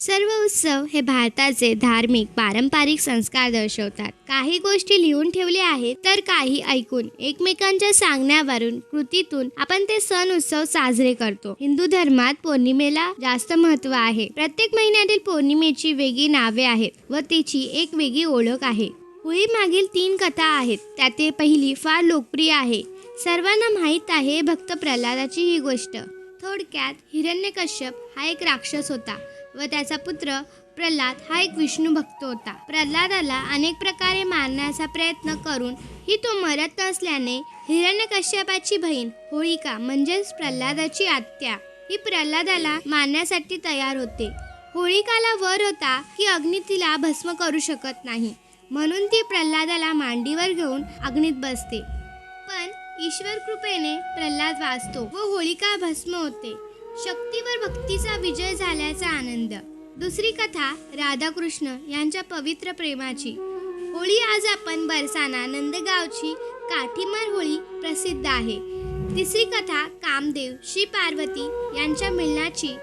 सर्व उत्सव हे भारताचे धार्मिक पारंपरिक संस्कार दर्शवतात. काही गोष्टी लिहून ठेवल्या आहेत तर काही ऐकून एकमेकांच्या सांगण्यावरून कृतीतून आपण ते सण उत्सव साजरे करतो. हिंदू धर्मात पौर्णिमेला जास्त महत्त्व आहे. प्रत्येक महिन्यातील पौर्णिमेची वेगळी नावे आहेत व तिची एक वेगळी ओळख आहे. होळी मागील तीन कथा आहेत. त्यातील पहिली फार लोकप्रिय आहे. सर्वांना माहीत आहे भक्त प्रल्हादाची ही गोष्ट. थोडक्यात हिरण्यकश्यप हा एक राक्षस होता. व त्याचा पुत्र प्रल्हाद हा एक विष्णू भक्त होता. प्रल्हादाला अनेक प्रकारे मारण्याचा प्रयत्न करून ही तो मरत नसल्याने हिरण्यकश्यपाची बहीण होळिका म्हणजेच प्रल्हादाची आत्या ही प्रल्हादाला मारण्यासाठी तयार होते. होळिकाला वर होता की अग्नी तिला भस्म करू शकत नाही. म्हणून ती प्रल्हादाला मांडीवर घेऊन अग्नीत बसते. पण ईश्वर कृपेने प्रल्हाद वाचतो व होळिका भस्म होते. शक्तीवर भक्तीचा विजय झाल्याचा आनंद. दुसरी कथा राधाकृष्ण यांच्या पवित्र प्रेमाची. होळी आज आपण बरसाना नंदगावची काठीमार होळी प्रसिद्ध आहे. तिसरी कथा कामदेव श्री पार्वती यांच्या मिलनाची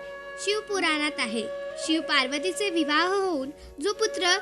शिवपुराणात आहे. शिव पार्वतीचे विवाह होऊन जो पुत्र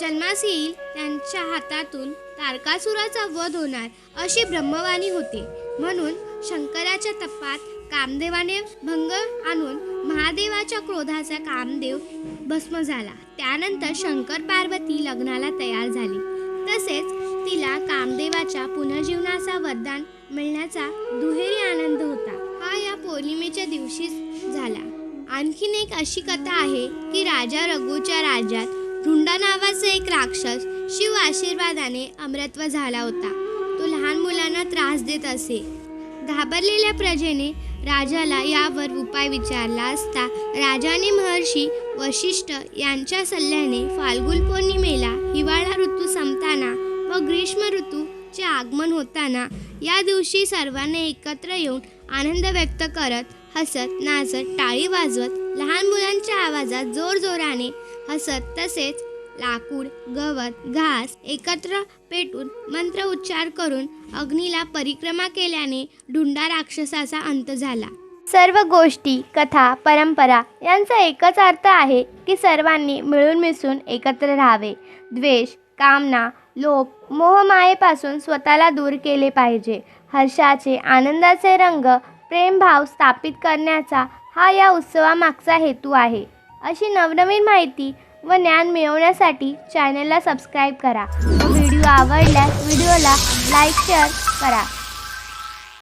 जन्मास येईल त्यांच्या हातातून तारकासुराचा वध होणार अशी ब्रह्मवाणी होती. म्हणून शंकराच्या तपात कामदेवाने भंग आणून महादेवाच्या क्रोधाचा कामदेव भस्म झाला. त्यानंतर शंकर पार्वती लग्नाला तयार झाली. तसेच तिला कामदेवाच्या पुनर्जीवनाचा वरदान मिळण्याचा दुहेरी आनंद होता. हा या पौर्णिमेच्या दिवशीच झाला. आणखीन एक अशी कथा आहे की राजा रघुच्या राज्यात रुंडा नावाचा एक राक्षस शिव आशीर्वादाने अमरत्व झाला होता. तो लहान मुलांना त्रास देत असे. घाबरलेल्या प्रजेने राजाला यावर उपाय विचारला असता राजाने महर्षी वशिष्ठ यांच्या सल्ल्याने फाल्गुन पौर्णिमेला हिवाळा ऋतू संपताना व ग्रीष्म ऋतूचे आगमन होताना या दिवशी सर्वांनी एकत्र येऊन आनंद व्यक्त करत हसत नाचत टाळी वाजवत लहान मुलांच्या आवाजात जोरजोराने हसत तसेच लाकूड गवत घास एकत्र पेटून मंत्र उच्चार करून अग्नीला परिक्रमा केल्याने ढुंडा राक्षसाचा अंत झाला. सर्व गोष्टी कथा परंपरा यांचा एकच अर्थ आहे की सर्वांनी मिळून मिसळून एकत्र राहावे. द्वेष कामना लोभ मोहमायेपासून स्वतःला दूर केले पाहिजे. हर्षाचे आनंदाचे रंग प्रेमभाव स्थापित करण्याचा हा या उत्सवामागचा हेतू आहे. अशी नवनवीन माहिती व ज्ञान मिळवण्यासाठी चॅनलला सबस्क्राईब करा. व व्हिडिओ आवडल्यास व्हिडिओला लाईक शेअर करा.